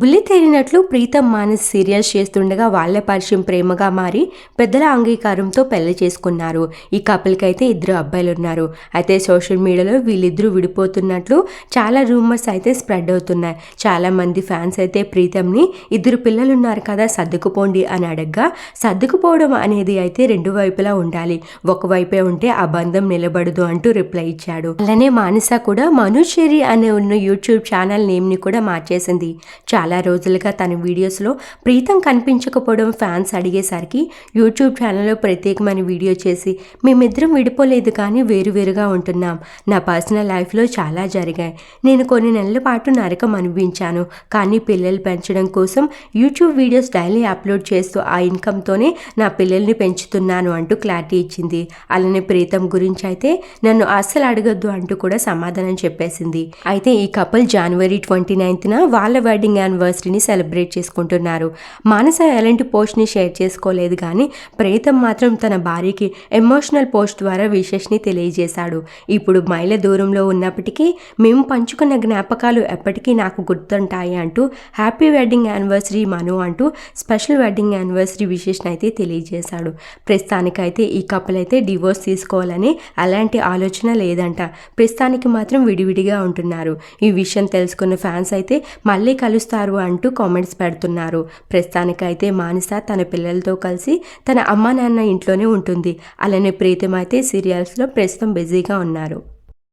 బుల్లి తేలినట్లు ప్రీతం మానస్ సీరియల్స్ చేస్తుండగా వాళ్ళ పరిచయం ప్రేమగా మారి పెద్దల అంగీకారంతో పెళ్ళి చేసుకున్నారు. ఈ కపుల్కి అయితే ఇద్దరు అబ్బాయిలు ఉన్నారు అయితే సోషల్ మీడియాలో వీళ్ళిద్దరూ విడిపోతున్నట్లు చాలా రూమర్స్ అయితే స్ప్రెడ్ అవుతున్నాయి. చాలా మంది ఫ్యాన్స్ అయితే ప్రీతంని ఇద్దరు పిల్లలు ఉన్నారు కదా సర్దుకుపోండి అని అడగ్గా సర్దుకుపోవడం అనేది అయితే రెండు వైపులా ఉండాలి. ఒకవైపే ఉంటే ఆ బంధం నిలబడదు అంటూ రిప్లై ఇచ్చాడు. అలానే మానస కూడా మనుషేరి అనే ఉన్న యూట్యూబ్ ఛానల్ నేమ్ని కూడా మార్చేసింది. చాలా చాలా రోజులుగా తన వీడియోస్లో ప్రీతం కనిపించకపోవడం ఫ్యాన్స్ అడిగేసరికి యూట్యూబ్ ఛానల్లో ప్రత్యేకమైన వీడియో చేసి మేమిద్దరం విడిపోలేదు కానీ వేరువేరుగా ఉంటున్నాం. నా పర్సనల్ లైఫ్లో చాలా జరిగాయి. నేను కొన్ని నెలల పాటు నరకం అనిపించాను కానీ పిల్లలు పెంచడం కోసం యూట్యూబ్ వీడియోస్ డైలీ అప్లోడ్ చేస్తూ ఆ ఇన్కమ్తోనే నా పిల్లల్ని పెంచుతున్నాను అంటూ క్లారిటీ ఇచ్చింది. అలానే ప్రీతం గురించి అయితే నన్ను అస్సలు అడగద్దు అంటూ కూడా సమాధానం చెప్పేసింది. అయితే ఈ కపుల్ జనవరి ట్వంటీ నైన్త్న వాళ్ళ వెడ్డింగ్ యానివర్సరీని సెలబ్రేట్ చేసుకుంటున్నారు. మానస ఎలాంటి పోస్ట్ని షేర్ చేసుకోలేదు కానీ ప్రీతం మాత్రం తన భార్యకి ఎమోషనల్ పోస్ట్ ద్వారా విశేష్ని తెలియజేశాడు. ఇప్పుడు మైల దూరంలో ఉన్నప్పటికీ మేము పంచుకున్న జ్ఞాపకాలు ఎప్పటికీ నాకు గుర్తుంటాయి అంటూ హ్యాపీ వెడ్డింగ్ యానివర్సరీ మను అంటూ స్పెషల్ వెడ్డింగ్ యానివర్సరీ విశేష్ని అయితే తెలియజేశాడు. ప్రస్తుతానికైతే ఈ కపుల్ అయితే డివోర్స్ తీసుకోవాలని అలాంటి ఆలోచన లేదంట. ప్రస్తుతానికి మాత్రం విడివిడిగా ఉంటున్నారు. ఈ విషయం తెలుసుకున్న ఫ్యాన్స్ అయితే మళ్ళీ కలుస్తారు అంటూ కామెంట్స్ పెడుతున్నారు. ప్రస్తుతానికైతే మానస తన పిల్లలతో కలిసి తన అమ్మా నాన్న ఇంట్లోనే ఉంటుంది. అలానే ప్రీతం అయితే సీరియల్స్లో ప్రస్తుతం బిజీగా ఉన్నారు.